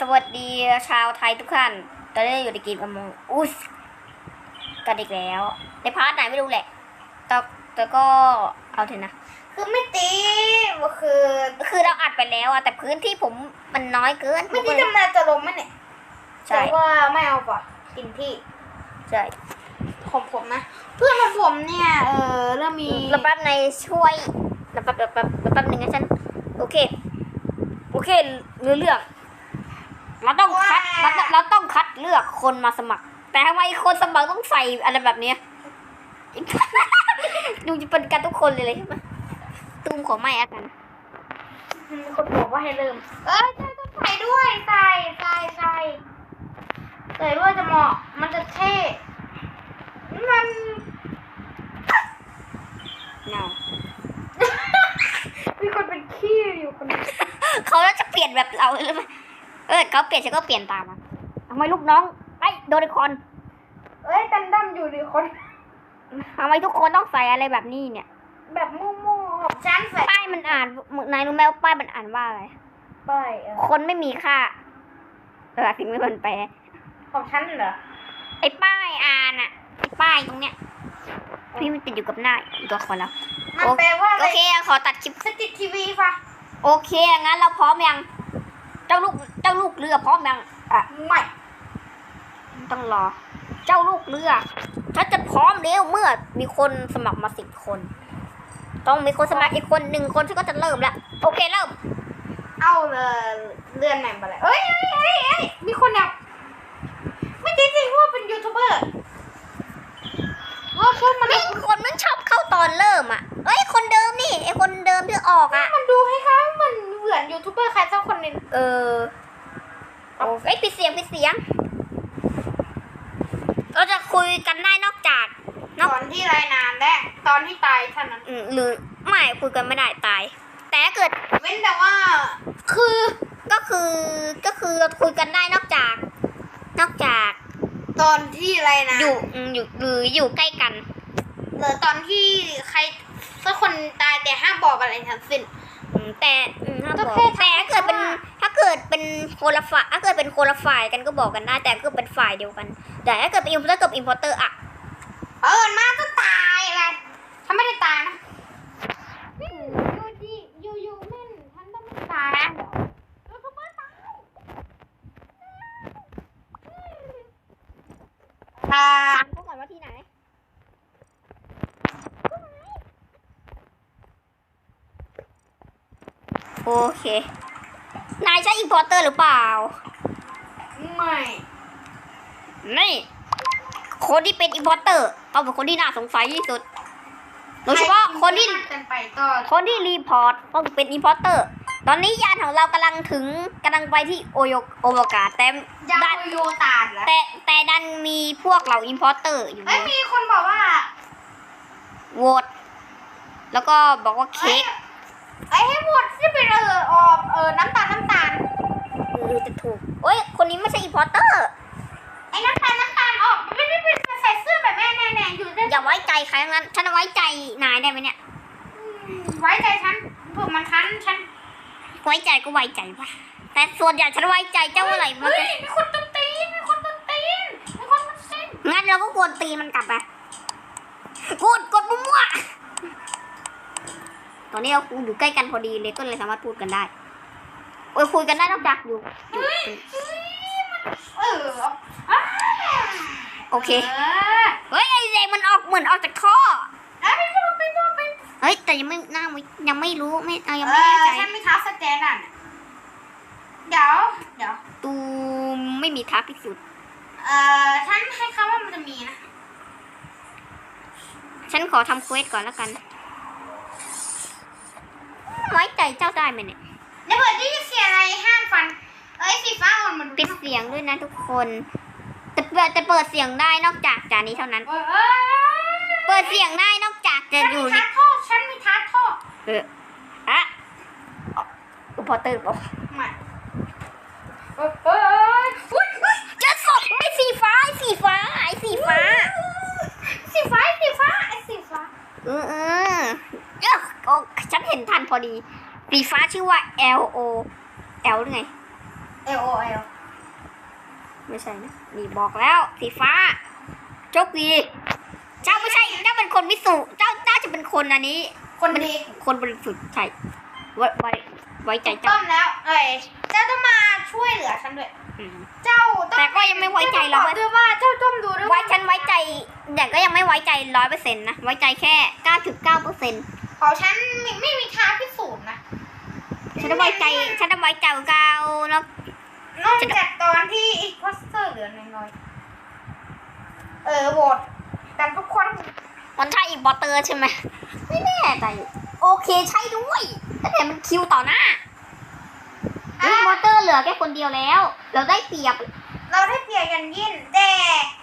สวัสดีชาวไทยทุกท่าน ตอนนี้เราอยู่ในเกมอมงอุสกันอีกแล้ว ในพาร์ทไหนไม่รู้แหละแต่แต่ก็เอาเถอะนะ คือไม่ตีก็คือ คือเราอัดไปแล้วอะแต่พื้นที่ผมมันน้อยเกินไม่ที่ทำนาจะลมไหมเนี่ยใช่แต่ว่าไม่เอาป่ะกินที่ ใช่ของผมนะ เพื่อนของผมเนี่ย เออเริ่มมีแล้วแป๊บในช่วยแล้วแป๊บแป๊บแป๊บแป๊บหนึ่งนะฉัน โอเค โอเคเรื่อง เรื่องเราต้องคัดเราต้องเราต้องคัดเลือกคนมาสมัคร แต่ทำไมคนสมัครต้องใส่อะไรแบบเนี้ยดูจะเป็นกันทุกคนเลยเลยใช่ไหมตูมขอไม่อากันมีคนบอกว่าให้เริ่ม เออใช่ต้องใส่ด้วย ใส่ ใส่ ใส่ ใส่ด้วยจะเหมาะ มันจะเท่ มัน เนา มีคนเป็นขี้อยู่คนนึง เขาจะเปลี่ยนแบบเราหรือเปล่า เออเขาเปลี่ยนฉันก็เปลี่ยนตามอะทำไมลูกน้องไอ้โดเรคอนเอ้ยตันดั้มอยู่ดีคน ทำไมทุกคนต้องใส่อะไรแบบนี้เนี่ย แบบมั่วๆของฉันใส่ป้ายมันอ่านนายรู้ไหมว่าป้ายมันอ่านว่าอะไร ไปเออคนไม่มีค่าเออถึงไม่มันแปลของฉันเหรอ ไอ้ป้ายอ่านอะไอ้ป้ายตรงเนี้ยพี่มันติดอยู่กับหน้าอีกตัวคนแล้วมันแปลว่าอะโอไรเคขอตัดคลิป สติทีวีป่ะ โอเค งั้นเราพร้อมยัง เจ้าลูกเจ้าลูกเรือพร้อมยังอะไม่ต้องรอ เจ้าลูกเรือถ้าจะพร้อมแล้วเมื่อมีคนสมัครมาสิบคน ต้องมีคนสมัครอีกคนหนึ่งคนฉันก็จะเริ่มแล้วโอเคเริ่ม เอาเลยเลื่อนไหนมาเลยเอ้ยเอ้ยเอ้ยเอ้ยมีคนเนี่ยไม่จริงๆว่าเป็นยูทูบเบอร์ ว่าแค่มันไม่คนมันชอบเข้าตอนเริ่มอะเอ้ยคนเดิมนี่ไอคนเดิมที่ออกอะ มันดูให้ค่ะมันเหมือนยูทูบเบอร์ใครสักคนหนึ่งเออโอ้เอ้ยปิดเสียงปิดเสียง เราจะคุยกันได้นอกจาก ตอนที่รายนานและตอนที่ตายเท่านั้น อืมหรือไม่คุยกันไม่ได้ตาย แต่ถ้าเกิดเว้นแต่ว่า คือก็คือก็คือเราคุยกันได้นอกจาก นอกจาก ตอนที่รายนานอยู่อืมอยู่หรืออยู่ใกล้กัน หรือตอนที่ใครสักคนตายแต่ห้ามบอกอะไรทั้งสิ้น อืมแต่อืมถ้าก็บอกแค่แต่ถ้าเกิดเป็นว่า ถ้าเกิดเป็นคนละฝ่ายถ้าเกิดเป็นคนละฝ่ายกันก็บอกกันได้แต่ถ้าเกิดเป็นฝ่ายเดียวกัน แต่ถ้าเกิดเป็นอินพอร์เตอร์กับอินพอร์เตอร์อะ เออมาก็ตายอะไรฉันไม่ได้ตายนะยูดียูยูเม่นฉันต้องไม่ตายนะยูทูบเบอร์ตายตา ถามเขาก่อนว่าที่ไหน โอเค นายใช่ อินพอร์เตอร์หรือเปล่า ไม่ นี่ คนที่เป็นอินพอร์เตอร์ต้องเป็นคนที่น่าสงสัยที่สุดโดยเฉพาะคนที่กันไปก็คนที่รีพอร์ตต้องเป็นอินพอร์เตอร์ ตอนนี้ยานของเรากำลังถึงกำลังไปที่โอโยโอวกาศแต่ยาดันโยตานแล้วแต่แต่ดันมีพวกเหล่าอินพอร์เตอร์อยู่เอ้ยมีคนบอกว่าโหวตแล้วก็บอกว่าเค้กไอ้ยให้หมดที่เป็นเออออกเออน้ำตาลน้ำตาล เออจะถูกโอ้ย คนนี้ไม่ใช่อินพอร์เตอร์ ไอ้น้ำตาลน้ำตาลออกมันไม่ได้เป็นใส่เสื้อแบบแม่แน่ๆอยู่ได้อย่าไว้ใจใครทั้งนั้น ฉันไว้ใจนายได้ไหมเนี่ย ไว้ใจฉันเผื่อมันคันฉัน ไว้ใจก็ไว้ใจว่ะแต่ส่วนใหญ่ฉันไว้ใจเจ้าอะไรมันเฮ้จะยมีคนต้นตีนมีคนต้นตีนมีคนต้นตีนงั้นเราก็กวนตีนมันกลับไปกดกดมั่วๆตอนนี้เราอยู่ใกล้กันพอดีเลยก็เลยสามารถพูดกันได้ โอ้ยคุยกันได้นอกจากอยู่อยู่เฮ้ยเป็นเฮ้ยมันเอออ่าโอเค เออเฮ้ยไอ้เด็กมันออกเหมือนออกจากท่อ เอ้ยไปบอกไปบอกไปเฮ้ยแต่ยังไม่น่าไว้ยังไม่รู้ไม่เอายังเอไม่แน่อใจฉันไม่ท้าสแกนอะเดี๋ยวเดี๋ยว ตูไม่มีท้าพิสูจน์เออฉันให้เขาว่ามันจะมีนะ ฉันขอทำเควสก่อนแล้วกันไว้ใจเจ้าได้ไหมเนี่ย ในเปิดที่เสียอะไรห้ามฟันเอ้ยสีฟ้าอ่อนมันปิดเสียงด้วยนะทุกคน แต่เปิดแต่เปิดเสียงได้นอกจากจานนี้เท่านั้น เออเอ้ยเปิดเสียงได้นอกจากจะฉันอยู่มีในทัดท่อฉันมีทัดท่อเอออะอุปอร์เตอร์บอกมาเออเออเอยอุ้ยอุ้ยเจะสดไอ้สีฟ้าไอ้สีฟ้าไอ้สีฟ้า สีฟ้าสีฟ้าไอ้สีฟ้า เออเออเอ้อโอ้ฉันเห็นทันพอดี สีฟ้าชื่อว่า L O L หรือไงเอลโอเอลไม่ใช่นะนี่บอกแล้ว สีฟ้าโชคดีเจ้าไม่ใช่เจ้าเป็นคนมิสุเจ้าเจ้าจะเป็นคนอันนี้ คนดีคนบริสุทธิ์ใช่ไว้ไว้ไว้ใจต้เจ้าอมแล้ว เอ้ยเจ้าต้องมาช่วยเหลือฉันด้วยอืมเจ้าต้องแต่ก็ยังไม่ไว้ใจเราจ้ต้องบอกด้วยว่าเจ้าต้องดูด้วยไว้ว่าฉันไว้ใจแต่ก็ยังไม่ไว้ใจร้อยเปอร์เซ็นต์นะไว้ใจแค่เก้าจุดเก้าเปอร์เซ็นต์ของฉันไม่ไม่มีทางพิสูจน์นะ ฉันจะไว้ใจ ฉันจะไว้ใจเก้าแล้วนอกจากตอนที่อีควอสเตอร์เหลือน้อยๆเออโหวตแต่ทุกคนมันใช่อีกบอเตอร์ใช่ไหมไม่แน่ใจโอเคใช่ด้วยแต่มันคิวต่อหน้าเฮ้ยบอเตอร์เหลือแค่คนเดียวแล้ว เราได้เปรียบ เราได้เปรียบกันยิ่นแต่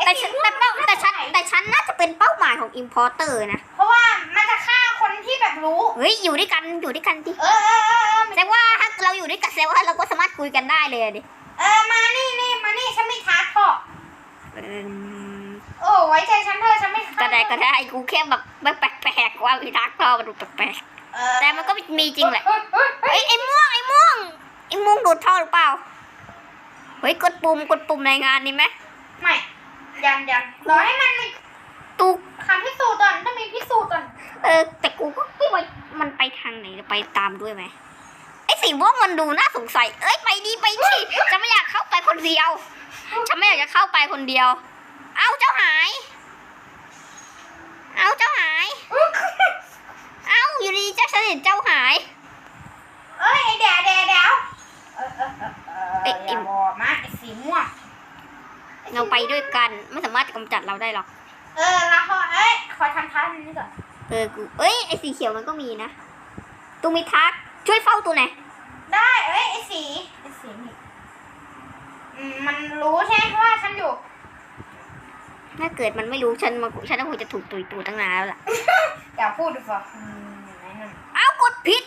แต่ฉันแต่เป้าแต่ฉันแต่ฉันน่าจะเป็นเป้าหมายของอิมพอร์เตอร์นะ เพราะว่ามันจะฆ่าคนที่แบบรู้ เฮ้ยอยู่ด้วยกันอยู่ด้วยกันดิเออเออเออเออแสดงว่าถ้าเราอยู่ด้วยกันแสดงว่าเราก็สามารถคุยกันได้เลยอะดิเออมานี่นี่มานี่ฉันไม่ท้าทอเอิ่มโอ้ไว้ใจฉันเถอะฉันไม่ฆ่าก็ได้ก็ได้กูแค่แบบไม่แปลกๆว่ามีทักทอมันดูแปลกเออๆแต่มันก็มีจริงแหละเฮ้ยเฮ้ยเฮ้ยเฮ้ยไอ้ม่วงไอ้ม่วงไอ้ม่วงดูดท่อหรือเปล่าเฮ้ยกดปุ่มกดปุ่มรายงานนี่ไหมไม่ ยังยังรอให้มันมีตูคำพิสูจน์ก่อนต้องมีพิสูจน์ก่อนเออ แต่กูก็ไม่ไว้มันไปทางไหนจะไปตามด้วยไหมไอ้สีม่วงมันดูน่าสงสัย เอ้ยไปดีไปดิฉันไม่อยากเข้าไปคนเดียวฉันไม่อยากจะเข้าไปคนเดียว เอ้าเจ้าหาย เอ้าเจ้าหาย เอ้าอยู่ดีเจ้าฉันเห็นเจ้าหาย เอ้ยไอเดี๋ยวเดี๋ยวเดี๋ยว เออเออเออเออเอ๊ะ อย่าบอกนะไอสีม่วงเราไปด้วยกันไม่สามารถกำจัดเราได้หรอก เออแล้วขอเอ้ยขอทำท้าอันนี้ก่อนเออกูเอ้ยไอสีเขียวมันก็มีนะตูมีทักช่วยเฝ้าตัวไหนอยได้เอ้ยไอสีไอสีนี่อืมมันรู้ใช่ไหมว่าฉันอยู่ ถ้าเกิดมันไม่รู้ฉันมันฉันก็คงจะถูกตุยตูตั้งนานแล้วล่ะอย่าพูดดีกว่าอืมไหนนั่นเอ้ากดผิด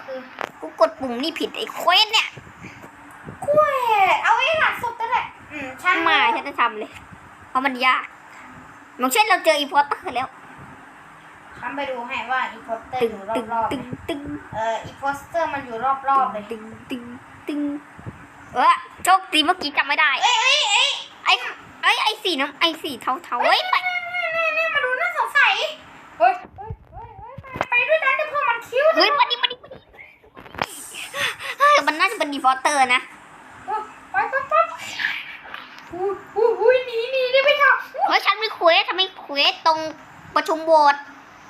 คือ กูกดปุ่มนี่ผิดไอ้เควสเนี่ยกล้วยเอา ไว้หลังสุดก็ได้อืมฉันมาฉันจะทำเลย เพราะมันยากอย่างเช่นเราเจออีพอร์เตอร์แล้วฉันไปดูให้ว่าอีโพสเตอร์ตึองยู่ตึงรอบๆตึไหมงตึงเอออีโพสเตอร์มันอยู่รอบๆเลยตึงตึงตึงเออโชคดีเมื่อกี้จำไม่ได้เอ้ยเอ้ยเอ้ยไอ้ไอ้ไอ้สีน้ำไอ้สีเทาเทาๆเฮ้ยไปนี่นี่นี่มาดูน่าสงสัยเฮ้ยเฮ้ยเฮ้ยเฮ้ยไปด้วยกันเดี๋ยวเพื่อนมันคิ้วเฮ้ยมาดิมาดิมาดิเฮ้ยมันน่าจะเป็นดีฟอร์เตอร์นะ ไปไปไปอุ้ยอุ้ยอุ้ยหนีหนีได้ไหมคะ เฮ้ยฉันมีเควสฉันมีเค วสตรงประชุมโบสถ์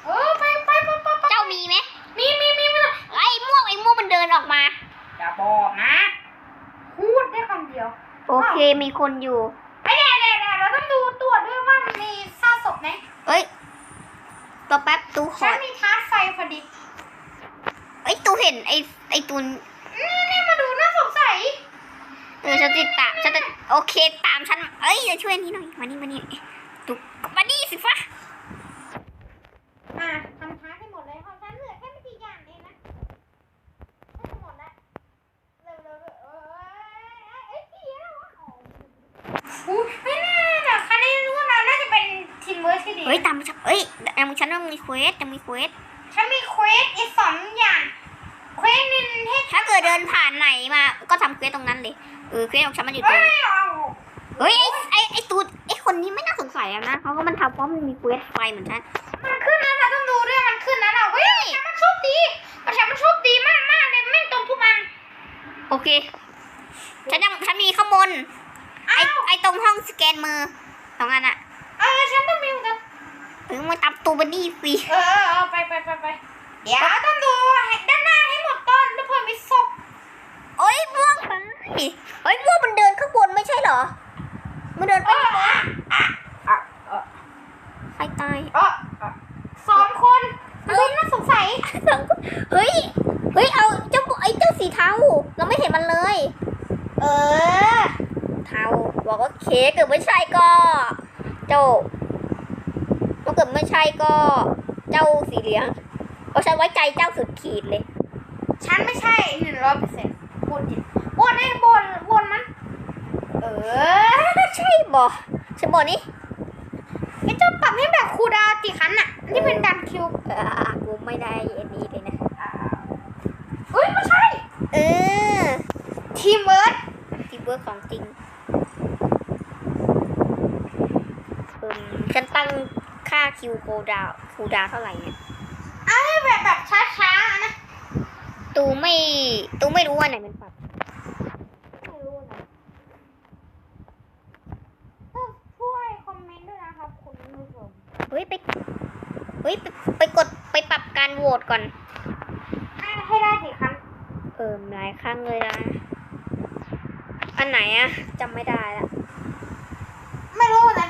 เออไปไปไปไปไปเจ้ามีไหมมีมีมีมีไอ้ม่วงไอ้ม่วงมันเดินออกมาอย่าบอกนะพูดได้คำเดียวโอเคมีคนอยู่ไอ้เดี๋ยวเดี๋ยวเดี๋ยวเราต้องดูตรวจด้วยว่ามันมีซากศพไหมเอ้ยตัวแป๊บตูขฉัอนมีทาร์ตไฟพอดีไอ้ยตูเห็นไอ้ไอ้ตูนนี่นี่มาดูน่าสงสัยเออฉันติดตามฉันจะโอเคตามฉันเอ้ยจะช่วยอันนี้หน่อยมานี่มานี่ตุกมานี่สิฟ้า อะทำท้าให้หมดเลยของฉันเหลือแค่ไม่กี่อย่างเองนะให้หมดแล้วเร็วเร็วเร็วเอ้ยเอ้ยเอ้ยเสียแล้วอะอู้ไม่แน่นะคันนี้รู้ว่าเราน่าจะเป็นทีมเวิร์คที่ดี เฮ้ยตามฉันเอ้ยยังฉันต้องมีเควสยังมีเควส ฉันมีเควสอีกสองอย่างเควสหนึ่งให้ ถ้าเกิดเดินผ่านไหนมาก็ทำเควสตรงนั้นเลยเออเควส ของฉันมันอยู่ตรเอ้งยเอาเฮ้ยไอ้ไอ้ไอ้ตูดไอ้คนนี้ไม่น่าสงสัยอะนะเขาก็มันทำเพราะมันมีเควสไฟเหมือนฉันมันขึ้นนะเราต้องดูด้วยมันขึ้นนะเราเฮ้ยฉันมันโชคดีฉันมันโชคดีมากมากๆเลยไม่งตรงทุกอัน โอเค ฉันยังฉันมีข้างบนไอ้อ้าวไอ้ตรงห้องสแกนมือสองอันอะเออฉันต้องมีเหมือนกันเออมาตามตูบันนี่สิเออเออเออไปไปไปไปเดี๋ยวต้องดูให้ด้านหน้าให้หมดต้นแล้วเพื่อมีศพโอ้ยม่วงไป เฮ้ยม่วงมันเดินข้างบนไม่ใช่เหรอ มันเดินเอไปออะอะอะเออใครตายเออเออสองคนเฮ้ยน่าสงสัยเฮ้ย เฮ้ย เอาเจ้าไอ้เจ้าสีเทาเราไม่เห็นมันเลย เออ เทาบอกว่าเคเกิดไม่ใช่ก็ เจ้าถ้าเกิดไม่ใช่ก็ เจ้าสีเหลืองเพราะฉันไว้ใจเจ้าสุดขีดเลย ฉันไม่ใช่หนึ่งร้อยเปอร์เซ็นต์พูดจริง บนไอ้บนบนมัน เออ ใช่บอฉันบอกนี่ไอ้เจ้าปรับให้แบบคูลดาวน์กี่ครั้งน่ะที่เป็นดันคิวเออกูไม่ได้อันนี้เลยนะเฮ้ยไม่ใช่ เออ ทีมเวิร์ดวิร์กของจริงเอิ่มฉันตั้งค่าคิวโคดาวคูดาวเท่าไหร่เนี่ยเอาให้แบบแบบช้าๆนะ ตูไม่ ตูไม่รู้ว่าไหนมันปรับไม่รู้นะต้องช่วยคอมเมนต์ด้วยนะครับคุณผู้ชม เฮ้ยไปเฮ้ยไปไปกดไปปรับการโหวตก่อน ให้ให้ได้กี่ครั้งเอิ่มหลายครั้งเลยนะ อันไหนอะจำไม่ได้ละ ไม่รู้นะ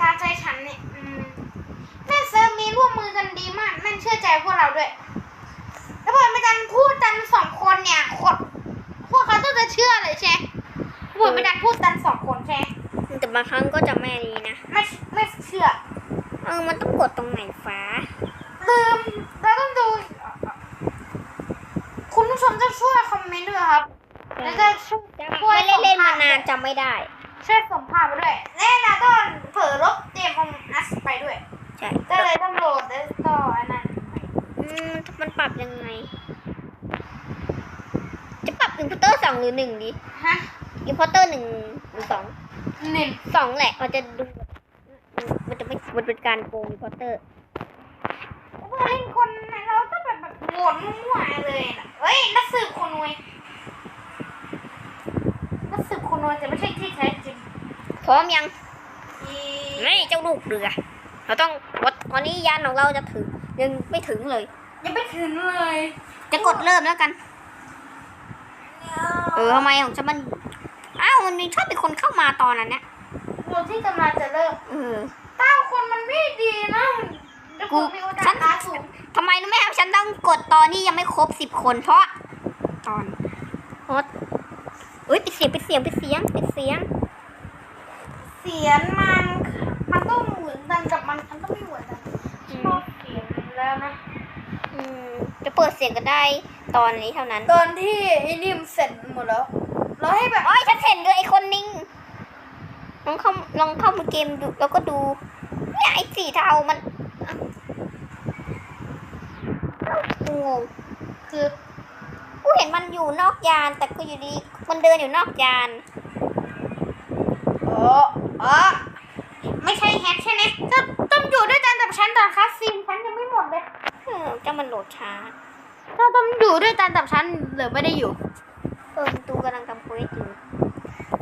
ตามใจฉันเนี่ยอืมแม่เซิร์ฟมีร่วมมือกันดีมากแม่นเชื่อใจพวกเราด้วย แล้วพอมีการพูดกันสองคนเนี่ยคนพวกเขาต้องจะเชื่อเลยใช่ไหมพวกมีการพูดกันสองคนใช่ไหมแต่บางครั้งก็จะไม่ดีนะ ไม่ไม่เชื่อ เออ มันต้องกดตรงไหนฟ้าลืมเราต้องดู คุณผู้ชมจะช่วยคอมเมนต์ด้วยครับ แล้วก็ช่วยจะช่วยไม่ได้เล่นส่มางภพนานจำไม่ได้ ช่วยส่งภาพไปด้วยแน่นะต้องเผลอลบเกมของอัสไปด้วย ใช่ก็เลยต้องโหลดแล้วก็อันนั้นไปอืมมันปรับยังไง จะปรับอินพุตเตอร์สองหรือหนึ่งดีฮะอินพุตเตอร์หนึ่งหรือสองหนึ่งสองแหละมันจะดู มันจะไม่มันเป็นการโกงอินพุตเตอร์เพื่อเล่นคนนะเราต้องแบบแบบโหวตมั่วๆเลยนะเฮ้ยนักสืบคนนวยนักสืบคนนวยแต่ไม่ใช่ที่แท้จริงพร้อมยังอีไม่เจ้าลูกเรือเราต้องวัดตอนนี้ยานของเราจะถึงยังไม่ถึงเลย ยังไม่ถึงเลย จะกดเริ่มแล้วกัน เออทำไมของฉันมันอ้าวมันมีชอบเป็นคนเข้ามาตอนนั้นเนี่ยโหวตที่กำลังจะเริ่มเออ เก้าคนมันไม่ดีนะเดี๋ยวกูกูมีโอกาฉัสนท้าสูงทำไมรู้ไหมครับฉันต้องกดตอนที่ยังไม่ครบสิบคนเพราะ ตอนเพราะเอ้ยปิดเสียงปิดเสียงปิดเสียงปิดเสียง เสียงมันมันต้องเหมือนกันกับมันมันต้องไม่เหมือนกันชอบเสียงแล้วนะอืมจะเปิดเสียงก็ได้ตอนนี้เท่านั้น ตอนที่ไอ้นี่มนเสร็จหมดแล้ว เราให้แบบโอ้ยฉันเห็นเลยไอ้คนนิ่ง ลองเข้าลองเข้ามาเกมดูแล้วก็ดูเนี่ยไอ้สีเทามันเอ้างงคือกูเห็นมันอยู่นอกยาน แต่กูอยู่ดีมันเดินอยู่นอกยานอ๋ออ๋อไม่ใช่แฮกใช่ไหมก็ต้องอยู่ด้วยกันกับฉันตอนคัสซีนฉันยังไม่หมดเลยเออจะมันโหลดช้าก็ต้องอยู่ด้วยกันกับฉันหรือไม่ได้อยู่เออตูกำลังทำโพสอยู่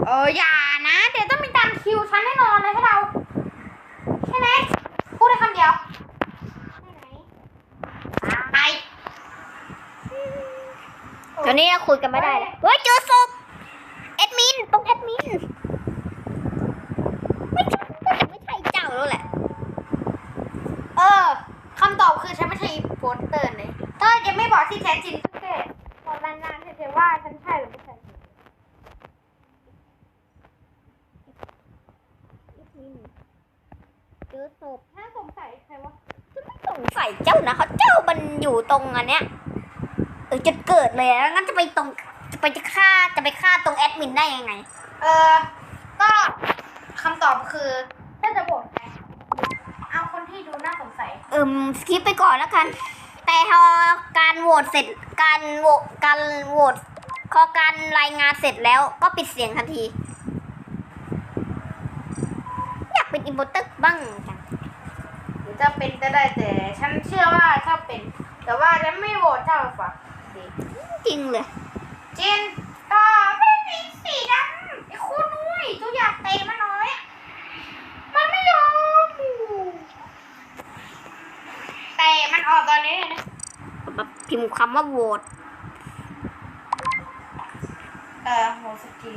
เอออย่านะ เดี๋ยวต้องมีตามคิวฉันแน่นอนเลยให้เราใช่ไหมพูดได้คำเดียวใช่ไหมไปตอนนี้เราคุยกันไม่ได้แล้วเฮ้ยเจอศพแอดมินตรงแอดมินไม่ใช่ไม่ใช่เจ้าแล้วแหละ เออคำตอบคือฉันไม่ใช่โปสเตอร์เลยถ้ายังไม่บอกที่แท้จริงก็แค่บอกนานๆเฉยๆว่าฉันใช่หรือไม่ใช่ เจอศพน่าสงสัยใครวะฉันไม่สงสัยเจ้านะเขาเจ้ามันอยู่ตรงอันเนี้ยเออจุดเกิดเลยแล้วงั้นจะไปตรงจะไปจะฆ่าจะไปฆ่าตรงแอดมินได้ยังไง เออ ก็คำตอบคือถ้าจะบอกใครเอาคนที่ดูน่าสงสัยเอิมสคิปไปก่อนแล้วกัน แต่พอการโหวตเสร็จการโหวตการโหวตพอการรายงานเสร็จแล้วก็ปิดเสียงทันที อยากเป็นอินโพเตอร์บ้างจังหรือจะเป็นก็ได้แต่ ฉันเชื่อว่าถ้าเป็น แต่ว่าฉันไม่โหวตเจ้าฝักดีจริงเลยจินก็ไม่มีสีดำไอ้คู่นุ้ยตัวอยากเตะมันน้อยอะมันไม่ยอมแต่มันออกตอนนี้เลยนะแบบพิมพ์คำว่าโหวตเออโหวตสักที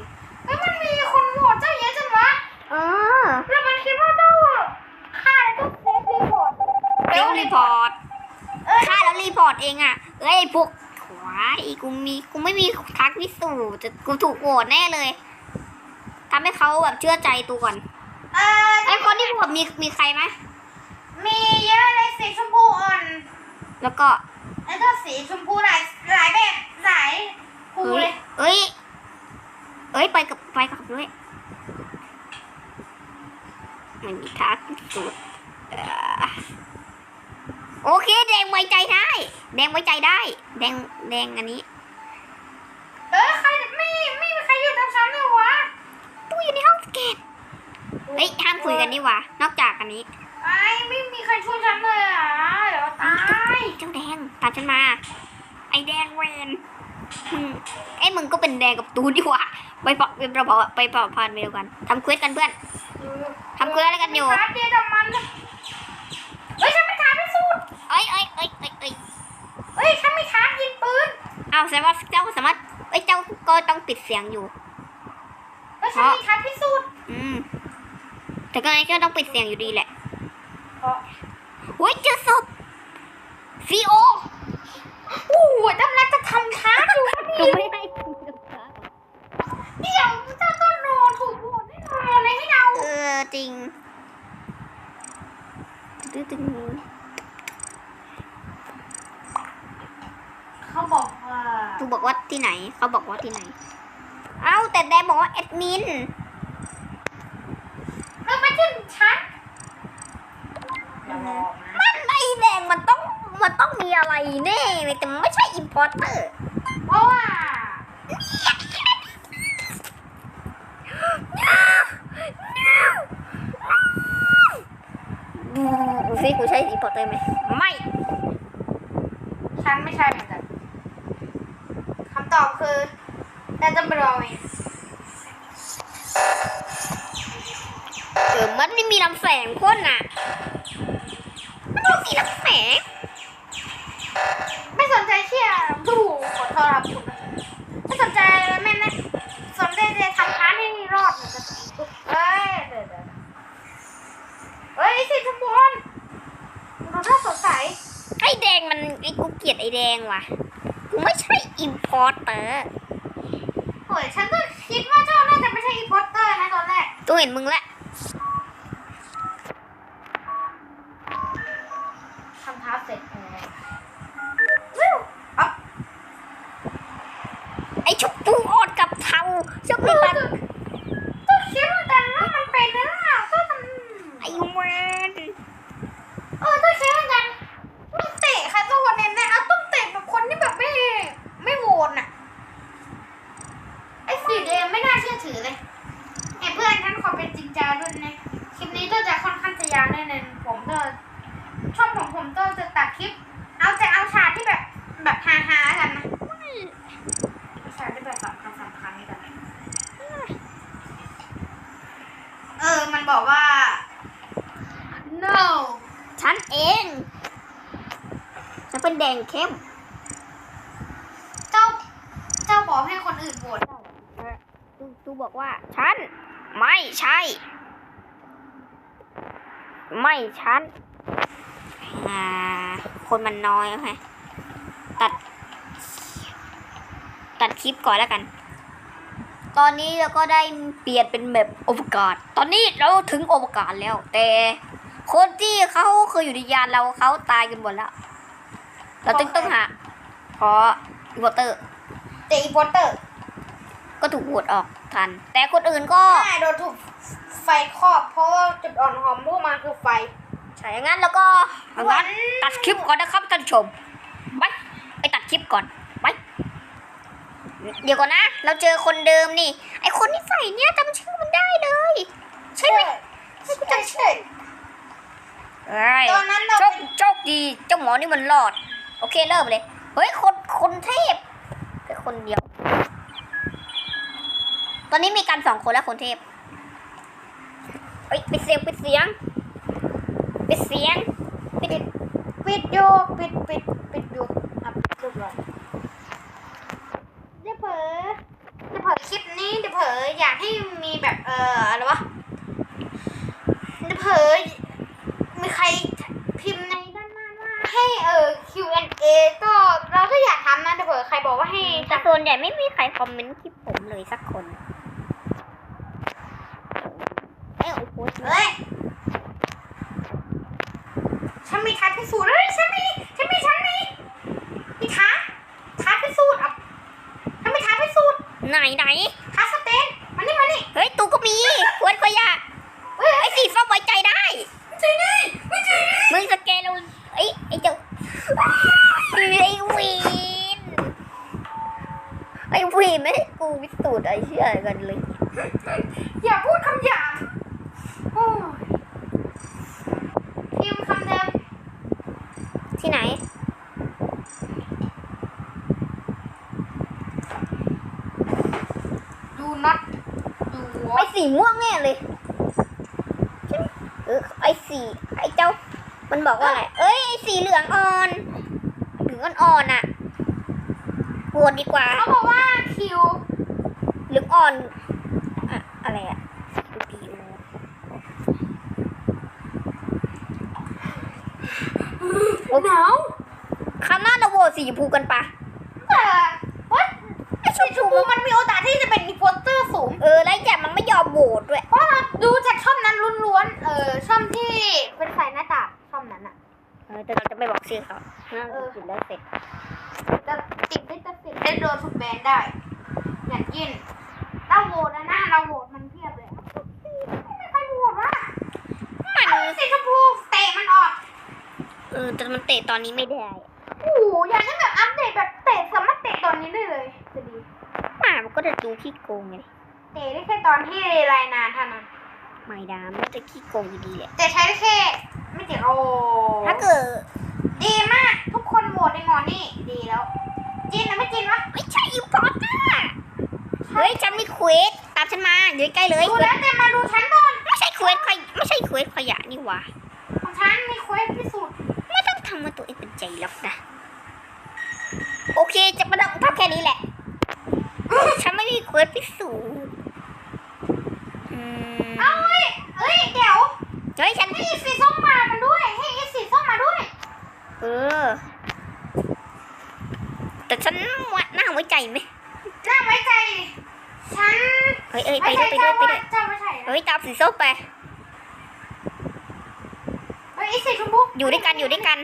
แล้วมันมีคนโหวตเจ้าเยอะจังวะ เออ แล้วมันคิดว่าเจ้าฆ่าแล้วก็เซฟรีพอร์ตเจ้ารีพอร์ตเออฆ่าแล้วรีพอร์ตเองอะ เอ้ยพวกขวายกูมีกูไม่มีทักพิสูจน์จะกูถูกโหวตแน่เลยทำให้เขาแบบเชื่อใจตูก่อนเออไอคนที่โหวตมีมีใครไหมมีเยอะเลยสีชมพูอ่อน แล้วก็ แล้วก็สีชมพูหลายหลายแบบหลายภูเอ้เลยยเอ้ย เอ้ยไปกับไปกับด้วย มันทักสุดโอเค แดงไว้ใจได้ แดงไว้ใจได้ แดงแดงอันนี้ เออใครไม่ไม่มีใครอยู่ตามฉันเลยวะตู้อยู่ในห้องสเก็ตเฮ้ยห้ามคุยกันนี่วะนอกจากอันนี้ไม่มีใครช่วยฉันเลยอะเดี๋ยวตายเจ้าแดงตามฉันมา ไอแดงเวนมึไอ้มึงก็เป็นแดงกับตูนดีกว่าไปปะไปประพอไปประพันเดียวกันทำเควสกันเพื่อน ทำเควสอะไรกันอยู่ท้าเดียวกับมันเฮ้ยฉันไม่ท้าพิสูจน์เอ้ยเอ้ยเอ้ยเอ้ยเอ้ยเฮ้ยฉันไม่ท้ายิงปืนเอาแสดงว่าเจ้าสามารถเอ้ยเจ้าก็ต้องปิดเสียงอยู่เฮ้ยฉันไม่ท้าพิสูจน์อืมแต่ก็ไงก็ต้องปิดเสียงอยู่ดีแหละเพราะโอ้ยเจอศพซีโอโอ้ยกำลังจะทำท้าอยู่พอถูดีกไม่ได้เดี๋ยวเจ้าต้นนอนถูก โหวตแน่นอนเลยให้เรา เออจริงตึ๊ดตึ๊ดเขาบอกว่าถูกบอกว่าที่ไหน เขาบอกว่าที่ไหน เอ้าแต่แดงบอกว่าแอดมินเออไม่ใช่ฉันอย่าบอกนะ มันไอแดงมันต้องมันต้องมีอะไรแน่เลยแต่มันไม่ใช่อิมพอร์เตอร์เพราะว่า ดูสิกูใช่อิมพอร์เตอร์ไหมไม่ฉันไม่ใช่เหมือนกันคำตอบคือแต่จะไปรอเองเออมันไม่มีลำแสงพ่นน่ะ มันต้องมีลำแสง ไม่สนใจเชี่ยผู้ขอโทษครับคุณไม่สนใจแม่นะสนใจจะทำท้าให้รอดเหมือนกันเอ้ยเดี๋ยวเดี๋ยว เฮ้ยสิทุกคนเราถ้าสงสัยไอแดงมันไอกูเกลียดไอแดงว่ะกูไม่ใช่อิมพอร์เตอร์โอ้ยฉันก็คิดว่าเจ้าน่าจะไม่ใช่อีโพสเตอร์นะตอนแรกกูเห็นมึงแล้วทำท้าเสร็จแล้ววิวอ๊ะไอชุบปูอ่อนกับเทาชอบเอมีอบัน ก็คิดเหมือนกันว่ามันเป็นนะก็ทำ ไอเวน เออก็คิดเหมือนกันมันเตะใครสักคนเนี่ยนะเอาต้องเตะแบบคนที่แบบไม่ไม่โหวตน่ะไอ้สีแดงไม่น่าเชื่อถือเลยไอ้เพื่อนท่านขอเป็นจริงจังด้วยนะคลิปนี้ก็จะค่อนข้างจะยาวแน่นอนผมก็ช่องของผมก็จะตัดคลิป เอาแต่เอาฉากที่แบบแบบฮาๆกันนะเอาฉากที่แบบสำคัญสำคัญๆกัน เออ มันบอกว่า no ฉันเอง ฉันเป็นแดงเข้ม เจ้า เจ้าบอกให้คนอื่นโหวต ตูตูบอกว่า ฉัน ไม่ใช่ ไม่ฉัน อ่า คนมันน้อยโอเคตัด ตัดคลิปก่อนแล้วกัน ตอนนี้เราก็ได้เปลี่ยนเป็นแบบอวกาศ ตอนนี้เราถึงอวกาศแล้ว แต่คนที่เขาเคยอยู่ในยานเราเขาตายกันหมดแล้ว เราต้องต้องหาเพราะวอเตอร์ แต่อีโพสเตอร์ ก็ถูกโหวตออกทัน แต่คนอื่นก็ใช่โดนถูกไฟครอบ เพราะว่าจุดอ่อนของพวกมันคือไฟ ใช่งั้นแล้วก็งั้นตัดคลิปก่อนนะครับท่านผู้ชมไปไปตัดคลิปก่อนไปเดี๋ยวก่อนนะ เราเจอคนเดิมนี่ ไอคนที่ใส่เนี่ยจำชื่อมันได้เลย ใช่ไหมใช่ใช่เอ้ยตอนนั้นเราโชคโชคดีเจ้าหมอนี่มันรอด โอเคเริ่มเลย เฮ้ยคนคนเทพแค่คนเดียว ตอนนี้มีกันสองคนแล้วคนเทพเฮ้ยปิดเสียงปิดเสียง ปิดเสียง ปิดปิดอยู่ปิดปิดปิดอยู่อะเรียบร้อยเดี๋ยวเผลอเดี๋ยวเผลอคลิปนี้เดี๋ยวเผลออยากให้มีแบบเอ่ออะไรวะเดี๋ยวเผลอมีใครพิมพ์ในด้านหน้าว่าให้เอ่อ Q&A ก็เราก็อยากทำนะเดี๋ยวเผลอใครบอกว่าให้ แต่ ทำ ส่วนใหญ่ไม่มีใครคอมเมนต์คลิปผมเลยสักคนเอ้ยโอ้โห เฮ้ย ฉันมีท้าพิสูจน์เฮ้ยฉันมี ฉันมี ฉันมี มีท้า ท้าพิสูจน์อะฉันมีท้าพิสูจน์ ไหนไหน ท้าสเตนมานี่มานี่ เฮ้ย ตูก็มีควรก็ยาก เฮ้ย ไอ้สีฟ้าไว้ใจได้ ไม่ใช่นี่ไม่ใช่นี่ มึงสแกนเราไอ้ยไอ้เจ้าไอ้วีนไอ้วีนไม่ให้กูพิสูจน์ไอ้เชื่อกันเลย อย่าพูดคำหยาบโอ้ย ที่ไหน ดูน็อตดูวอ ไอ้สีม่วงแน่เลยใช่ไหมเออไอ้สีไอ้เจ้า มัน บอกว่าอะไร เอ้ยไอ้สีเหลืองอ่อนเหลืองอ่อนๆอะโหวตดีกว่า เขาบอกว่าคิวเหลืองอ่อนอะอะไรอะปีโอหนาวคราวหน้าเราโหวตสีชมพูกันปะ ห้ามเออผิดแล้วเสร็จจะติดได้จะติดได้โดนทุกแบรนด์ได้ อย่างยินเราโหวตนะนะเราโหวตมันเพียบเลยไม่มีใครโหวตว่ามันเอาสีชมพูเตะมันออก เออแต่มันเตะตอนนี้ไม่ได้โอ้โหอยากให้แบบอัปเดตแบบเตะสามารถเตะตอนนี้ได้เลยจะดีหมามันก็จะดูขี้โกงไงเตะได้แค่ตอนที่รายนานเท่านั้นไม่ดามันจะขี้โกงอยู่ดีแหละแต่ใช้ได้แค่ไม่เจ็บโอ้ถ้าเกิด ดีมาก ทุกคนโหวตในงอนนี่ดีแล้ว จินนะไม่จินวะไม่ใช่อิมพอร์ตอะเฮ้ยฉันมีเควสตามฉันมาอยู่ใกล้ๆเลยดูแล้วแต่มาดูฉันก่อนไม่ใช่เควสขยไม่ใช่เควสขยะนี่หว่าของฉันมีเควสพิสูจน์ไม่ต้องทำมาตัวเองเป็นใจล็อกนะโอเคจะมาดับทำแค่นี้แหละฉันไม่มีเควสพิสูจน์อืมเอาเว้ยเอ้ยเดี๋ยวเฮ้ยฉันให้อีสีส้มมากันด้วยให้อีสีส้มมาด้วย เออ แต่ฉันว่าน่าไว้ใจไหมน่าไว้ใจ ฉัน เฮ้ยเอ้ยไปด้วยไปด้วยไปด้วยเจ้าไม่ใช่นะเฮ้ยตามสีส้มไป เฮ้ยอีสีชมพูอยู่ด้วยกันอยู่ด้วยกัน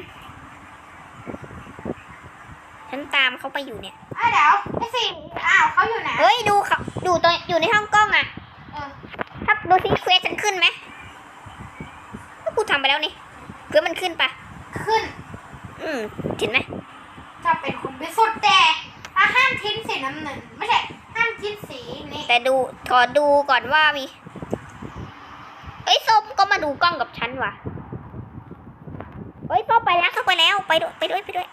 ฉันตามเขาไปอยู่เนี่ยอะเดี๋ยวไอ้สีอ้าวเขาอยู่ไหน เฮ้ยดูเขาอยู่ตอนอยู่ในห้องกล้องอะเออถ้าดูซิเควสฉันขึ้นไหมก็กูทำไปแล้วนี่เควสมันขึ้นปะขึ้น อืมเห็นไหมจะเป็นคน พิสุดแต่อะห้ามทิ้งสีน้ำเงินไม่ใช่ห้ามทิ้งสีนี่แต่ดูขอดูก่อนว่ามีเอ้ยส้มก็มาดูกล้องกับฉันว่ะเฮ้ยส้มไปแล้วเข้าไปแล้วไปด้วยไปด้วยไปด้วย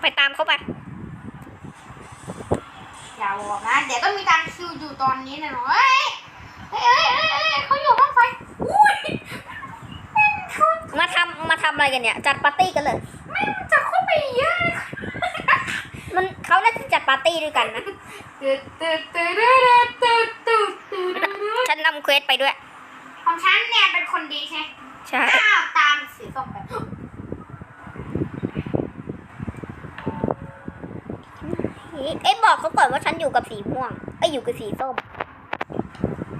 ไปตามเขาไปอย่าบอกนะเดี๋ยวต้องมีการคิวอยู่ตอนนี้นะเนาะเฮ้ยเฮ้ยเฮ้ยเฮ้ยเฮ้ยเขาอยู่ห้องไฟอุ้ยแม่งเขามาทำมาทำอะไรกันเนี่ย จัดปาร์ตี้กันเลยแม่ง จัดปาร์ตี้ด้วยกันนะฉันนำเควสไปด้วย ของฉันเนี่ยเป็นคนดีใช่ใช่อ้าวตามสีส้มไปเอ้บอกเขาก่อนว่าฉันอยู่กับสีม่วงไอ้อยู่กับสีส้ม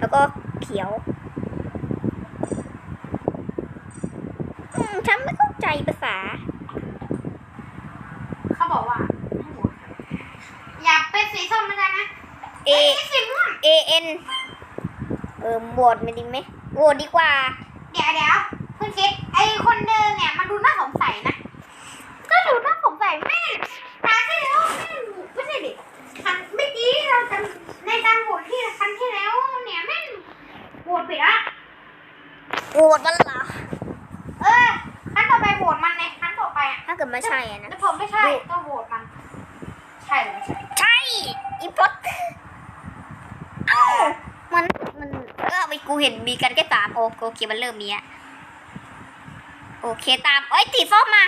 แล้วก็เขียวฉันไม่เข้าใจภาษา สีส้มไม่ได้นะ A เอ้ยสีม่วง A N เออโหวตไม่ดีไหมโหวตดีกว่า เดี๋ยวเดี๋ยวคุณคิดไอคนเดิมเนี่ยมันดูน่าสงสัยนะ ก็ดูน่าสงสัยแม่งตาที่แล้วแม่งไม่ใช่ดิครั้งเมื่อกี้เราจำในการโหวตที่ครั้งที่แล้วเนี่ยแม่งโหวตผิดอะ โหวตมันเหรอ เออครั้งต่อไปโหวตมันในครั้งต่อไปอะ ถ้าเกิดไม่ใช่อะนะ แต่ผมไม่ใช่ก็โหวตมัน ใช่หรือไม่ใช่ ใช่อีพอตเอ้ามันมันเออไปกูเห็นมีกันแค่สาม โอเคมันเริ่มมีอะโอเคตามเอ้ยสีส้มมา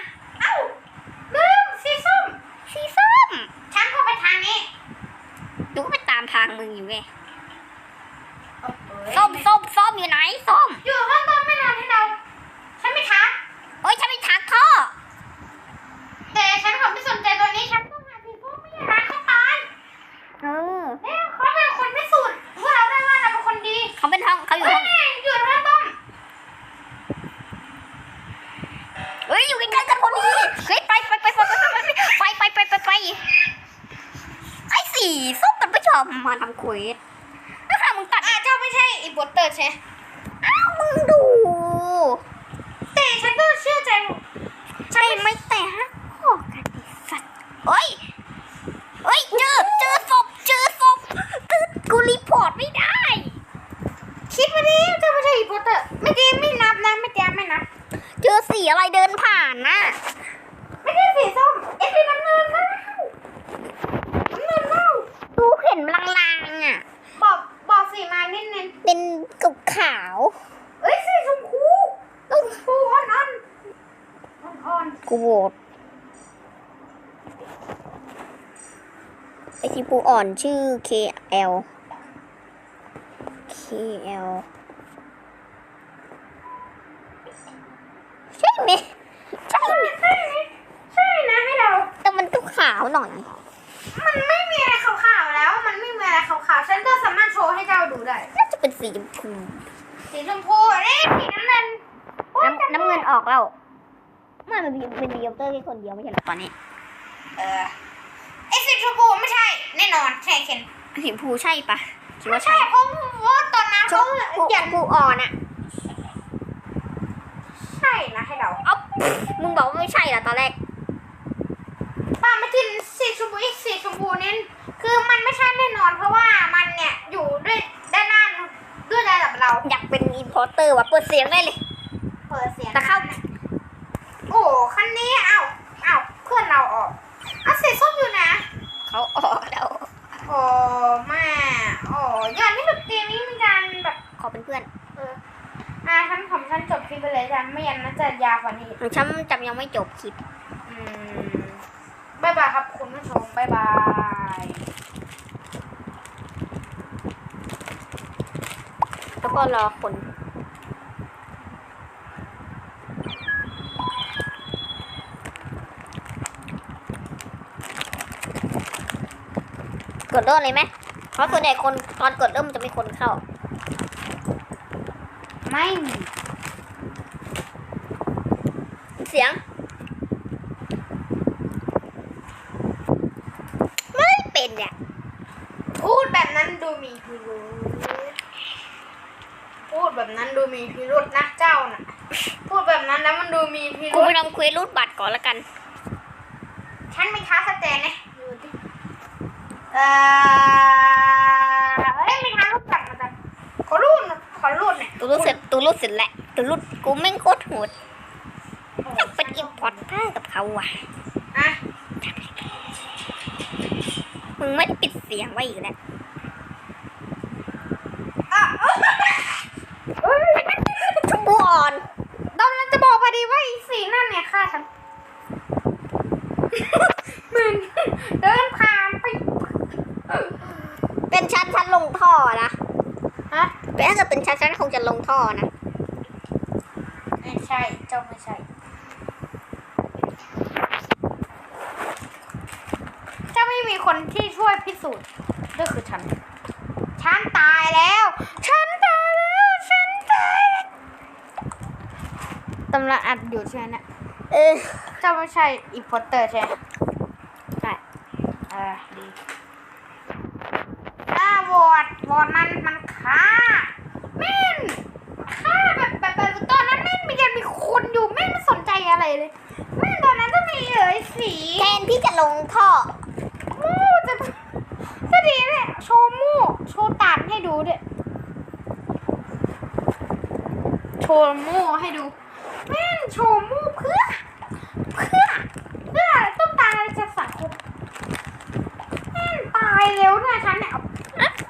ม่ชอบมาทำเควสถ้าหากมึงตัดอะเจ้าไม่ใช่อีบอตเตอร์ใช่อ้าวมึงดู แต่ฉันก็เชื่อใจ ใช่ไหมแต่ฮะขอกันไอ้สัตว์เฮ้ยเฮ้ยเจอเจอศพเจอศพกูกูรีพอร์ตไม่ได้ คิดมาดิเจ้าไม่ใช่อีบอตเตอร์ไม่ดีไม่นับนะไม่แจ้ไม่นับ เจอสีอะไรเดินผ่านน่ะ ไม่ ใช่สีส้มไอ้สีน้ำเงินนะน้ำเงินเล่า ดูเห็นลางๆอะ บอกบอกสีมานิดนึง เป็นกับขาว เอ้ยสีชมพูชมพูอ่อนอ่อนอ่อนอ่อน กูโหวตไอ ทีปูอ่อนชื่อ KL KL ใช่ไหมใช่ไหมใช่ไหมใช่นะให้เรา แต่มันก็ขาวหน่อย มันไม่มีอะไรขาวๆแล้ว มันไม่มีอะไรขาวๆฉันก็สามารถโชว์ให้เจ้าดูได้ น่าจะเป็นสีชมพูสีชมพูนี่สีน้ำเงินโอ๊ยน้ำน้ำเงินออกแล้วมันเป็นเป็นดีเตอร์แค่คนเดียวไม่ใช่เหรอตอนนี้ เออไอ้สีชมพูไม่ใช่แน่นอนใช่เคนสีชมพูใช่ปะคิดว่าใช่ใช่เพราะว่าตอนนั้นชเขามพูเขียนชมพูอ่อนอะใช่นะให้เราเอ้ามึงบอกว่าไม่ใช่เหรอตอนแรก ป้าไม่กินสีชมพูอีกสีชมพูนี่คือมันไม่ใช่แน่นอน เพราะว่ามันเนี่ยอยู่ด้วยด้านหน้าด้วยระดับเรา อยากเป็นอินพอร์เตอร์ว่ะเปิดเสียงได้เลย เปิดเสียงแต่เข้า โอ้คันนี้เอ้าเอ้าเพื่อนเราออกอะสีส้มอยู่นะ เขาออกแล้วโอ้แม่โอ้ยอดที่สุดเกมนี้มีการแบบขอเป็นเพื่อนเอออ่าฉันของฉันจบคลิปไปเลยจ้ะไม่งั้นน่าจะยาวกว่านี้ของฉันจำยังไม่จบคลิปอืมบายบายครับคุณผู้ชมบายบายแล้วก็รอคน กดเริ่มเลยไหมเพราะส่วนใหญ่คนตอนกดเริ่มมันจะมีคนเข้า ไม่มีเสียง ไม่เป็นเนี่ยพูดแบบนั้นดูมีพิรุธพูดแบบนั้นดูมีพิรุธนะเจ้าน่ะ พูดแบบนั้นแล้วมันดูมีพิกูรุธไปทำเควสรูดบัตรก่อนละกัน ฉันมีค้าสแตนนะดูดิ เอ่อเฮ้ยมีค้ารูปจักรมาจักขอรูดหน่อยขอรูดหน่อยตูรูดเสร็จตูรูดเสร็จแล้วตูรูดกูแม่งโคตรโหดอยากเป็นอิมพอร์เตอร์กับเขาว่ะอะมึงไม่ได้ปิดเสียงไว้อีกแล้วอะเอ้ยชมพูอ่อนตอนนั้นจะบอกพอดีว่าอีสีนั่นเนี่ยฆ่าฉันมึงเดินผ่านไป เป็นชั้นชั้นลงท่อนะฮะแต่ถ้าเกิดเป็นชั้นชั้นคงจะลงท่อนะ ไม่ใช่ เจ้าไม่ใช่เจ้าไม่มีคนที่ช่วยพิสูจน์ก็คือฉัน ฉันตายแล้ว ฉันตายแล้ว ฉันตายแล้วตำลังอัดอยู่ใช่ไหมเนี่ยเออเจ้าไม่ใช่อีโพสเตอร์ใช่ไหมใช่เออดี อ่าวอดวอดมันมันฆ่าแม่นฆ่าแบบแบบแบบตอนนั้นแม่งมีกันมีคนอยู่แม่งไม่สนใจอะไรเลยแม่งตอนนั้นก็มีเอ๋ยสีแทนที่จะลงท่อมูจะจะดีเลยโชว์มูโชว์ตานให้ดูด้วยโชว์มูให้ดูแม่งโชว์มูเพื่อ เพื่อ เพื่อต้องตายจากสังคมแม่งตายเร็วด้วยฉันเนี่ยเอา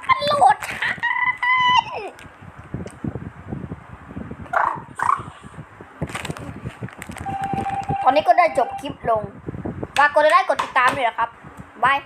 มันโหลดช้าตอนนี้ก็ได้จบคลิป ลงฝากกดไลค์กดติดตามด้วยนะครับบาย